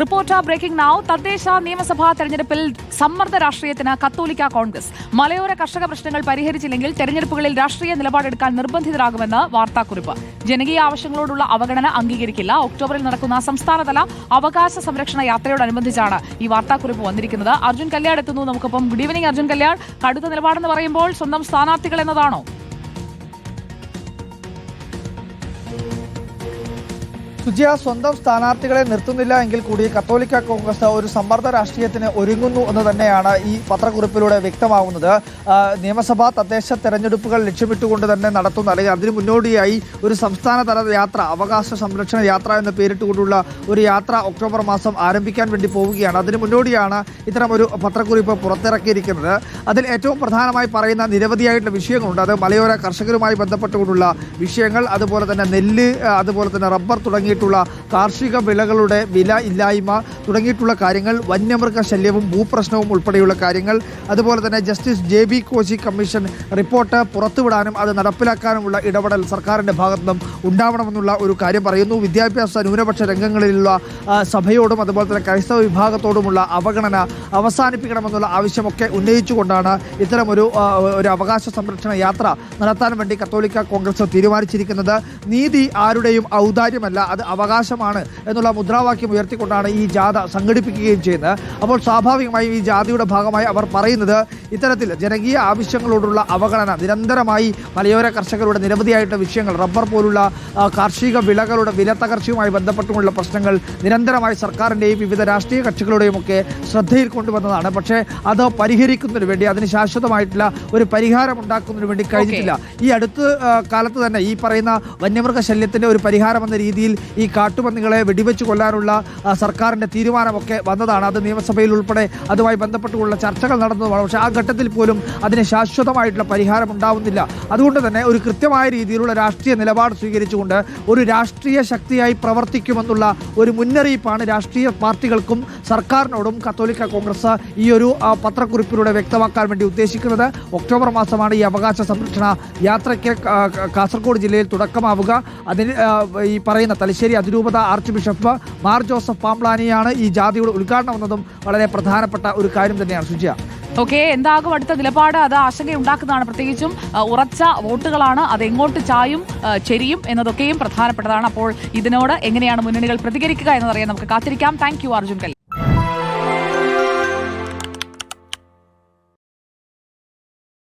Reporter breaking now തദ്ദേശ നിയമസഭാ തെരഞ്ഞെടുപ്പിൽ സമ്മർദ്ദ രാഷ്ട്രീയത്തിന് കത്തോലിക്ക കോൺഗ്രസ്. മലയോര കർഷക പ്രശ്നങ്ങൾ പരിഹരിച്ചില്ലെങ്കിൽ തെരഞ്ഞെടുപ്പുകളിൽ രാഷ്ട്രീയ നിലപാടെടുക്കാൻ നിർബന്ധിതരാകുമെന്ന് വാർത്താക്കുറിപ്പ്. ജനകീയ ആവശ്യങ്ങളോടുള്ള അവഗണന അംഗീകരിക്കില്ല. ഒക്ടോബറിൽ നടക്കുന്ന സംസ്ഥാനതല അവകാശ സംരക്ഷണ യാത്രയോടനുബന്ധിച്ചാണ് ഈ വാർത്താക്കുറിപ്പ് വന്നിരിക്കുന്നത്. അർജുൻ കല്യാൺ എത്തുന്നു. നമുക്കിപ്പം. Good evening Arjun Kalyan. കടുത്ത നിലപാടെന്ന് പറയുമ്പോൾ സ്വന്തം സ്ഥാനാർത്ഥികൾ എന്നതാണോ? സുജിയ സ്വന്തം സ്ഥാനാർത്ഥികളെ നിർത്തുന്നില്ല എങ്കിൽ കൂടി കത്തോലിക്ക കോൺഗ്രസ് ഒരു സമ്മർദ്ദ രാഷ്ട്രീയത്തിന് ഒരുങ്ങുന്നു എന്ന് തന്നെയാണ് ഈ പത്രക്കുറിപ്പിലൂടെ വ്യക്തമാവുന്നത്. നിയമസഭാ തദ്ദേശ തെരഞ്ഞെടുപ്പുകൾ ലക്ഷ്യമിട്ടുകൊണ്ട് തന്നെ നടത്തുന്ന അല്ലെങ്കിൽ അതിന് മുന്നോടിയായി ഒരു സംസ്ഥാനതല യാത്ര അവകാശ സംരക്ഷണ യാത്ര എന്ന് പേരിട്ടുകൊണ്ടുള്ള ഒരു യാത്ര ഒക്ടോബർ മാസം ആരംഭിക്കാൻ വേണ്ടി പോവുകയാണ്. അതിന് മുന്നോടിയാണ് ഇത്തരം ഒരു പത്രക്കുറിപ്പ് പുറത്തിറക്കിയിരിക്കുന്നത്. അതിൽ ഏറ്റവും പ്രധാനമായി പറയുന്ന നിരവധിയായിട്ടുള്ള വിഷയങ്ങളുണ്ട്. അത് മലയോര കർഷകരുമായി ബന്ധപ്പെട്ടുകൊണ്ടുള്ള വിഷയങ്ങൾ അതുപോലെ തന്നെ നെല്ല് അതുപോലെ തന്നെ റബ്ബർ തുടങ്ങിയിട്ടുള്ള കാർഷിക വിളകളുടെ വില ഇല്ലായ്മ തുടങ്ങിയിട്ടുള്ള കാര്യങ്ങൾ വന്യമൃഗ ശല്യവും ഭൂപ്രശ്നവും ഉൾപ്പെടെയുള്ള കാര്യങ്ങൾ അതുപോലെ തന്നെ justice J B Koshy commission report പുറത്തുവിടാനും അത് നടപ്പിലാക്കാനുമുള്ള ഇടപെടൽ സർക്കാരിന്റെ ഭാഗത്തു നിന്നും ഉണ്ടാവണമെന്നുള്ള ഒരു കാര്യം പറയുന്നു. വിദ്യാഭ്യാസ ന്യൂനപക്ഷ രംഗങ്ങളിലുള്ള സഭയോടും അതുപോലെ തന്നെ ക്രൈസ്തവ വിഭാഗത്തോടുമുള്ള അവഗണന അവസാനിപ്പിക്കണമെന്നുള്ള ആവശ്യമൊക്കെ ഉന്നയിച്ചുകൊണ്ടാണ് ഇത്തരമൊരു ഒരു അവകാശ സംരക്ഷണ യാത്ര നടത്താൻ വേണ്ടി കത്തോലിക്ക കോൺഗ്രസ് തീരുമാനിച്ചിരിക്കുന്നത്. നീതി ആരുടെയും ഔദാര്യമല്ല. അത് അവകാശമാണ് എന്നുള്ള മുദ്രാവാക്യം ഉയർത്തിക്കൊണ്ടാണ് ഈ ജാഥ സംഘടിപ്പിക്കുകയും ചെയ്യുന്നത്. അപ്പോൾ സ്വാഭാവികമായും ഈ ജാഥയുടെ ഭാഗമായി അവർ പറയുന്നത് ഇത്തരത്തിൽ ജനകീയ ആവശ്യങ്ങളോടുള്ള അവഗണന നിരന്തരമായി മലയോര കർഷകരുടെ നിരവധിയായിട്ട് വിഷയങ്ങൾ റബ്ബർ പോലുള്ള കാർഷിക വിളകളുടെ വില തകർച്ചയുമായി ബന്ധപ്പെട്ടുമുള്ള പ്രശ്നങ്ങൾ നിരന്തരമായി സർക്കാരിന്റെയും വിവിധ രാഷ്ട്രീയ കക്ഷികളുടെയും ഒക്കെ ശ്രദ്ധയിൽ കൊണ്ടുവന്നതാണ്. പക്ഷേ അത് പരിഹരിക്കുന്നതിന് വേണ്ടി അതിന് ശാശ്വതമായിട്ടുള്ള ഒരു പരിഹാരം ഉണ്ടാക്കുന്നതിന് വേണ്ടി കഴിഞ്ഞിട്ടില്ല. ഈ അടുത്ത കാലത്ത് തന്നെ ഈ പറയുന്ന വന്യമൃഗ ശല്യത്തിന്റെ ഒരു പരിഹാരം എന്ന രീതിയിൽ ഈ കാട്ടുപന്നികളെ വെടിവെച്ച് കൊല്ലാനുള്ള സർക്കാരിന്റെ തീരുമാനമൊക്കെ വന്നതാണ്. അത് നിയമസഭയിൽ ഉൾപ്പെടെ അതുമായി ബന്ധപ്പെട്ടുള്ള ചർച്ചകൾ നടന്നതുമാണ്. പക്ഷേ ആ ഘട്ടത്തിൽ പോലും അതിന് ശാശ്വതമായിട്ടുള്ള പരിഹാരം ഉണ്ടാവുന്നില്ല. അതുകൊണ്ട് തന്നെ ഒരു കൃത്യമായ രീതിയിലുള്ള രാഷ്ട്രീയ നിലപാട് സ്വീകരിച്ചുകൊണ്ട് ഒരു രാഷ്ട്രീയ ശക്തിയായി പ്രവർത്തിക്കുമെന്നുള്ള ഒരു മുന്നറിയിപ്പാണ് രാഷ്ട്രീയ പാർട്ടികൾക്കും സർക്കാരിനോടും കത്തോലിക്ക കോൺഗ്രസ് ഈ ഒരു പത്രക്കുറിപ്പിലൂടെ വ്യക്തമാക്കാൻ വേണ്ടി ഉദ്ദേശിക്കുന്നത്. ഒക്ടോബർ മാസമാണ് ഈ അവകാശ സംരക്ഷണ യാത്രയ്ക്ക് കാസർഗോഡ് ജില്ലയിൽ തുടക്കമാവുക. അതിന് ഈ പറയുന്ന തലശ്ശേരി അതിരൂപത ആർച്ച് ബിഷപ്പ് മാർ ജോസഫ് പാംപ്ലാനിയാണ് ഈ ജാതിയുടെ ഉദ്ഘാടനം എന്നതും വളരെ പ്രധാനപ്പെട്ട ഒരു കാര്യം തന്നെയാണ് ശുചിയ ഓക്കെ എന്താകും അടുത്ത നിലപാട്? അത് ആശങ്കയുണ്ടാക്കുന്നതാണ്. പ്രത്യേകിച്ചും ഉറച്ച വോട്ടുകളാണ് അത് എങ്ങോട്ട് ചായും ചെരിയും എന്നതൊക്കെയും പ്രധാനപ്പെട്ടതാണ്. അപ്പോൾ ഇതിനോട് എങ്ങനെയാണ് മുന്നണികൾ പ്രതികരിക്കുക എന്നതറിയാൻ നമുക്ക് കാത്തിരിക്കാം. Thank you Arjun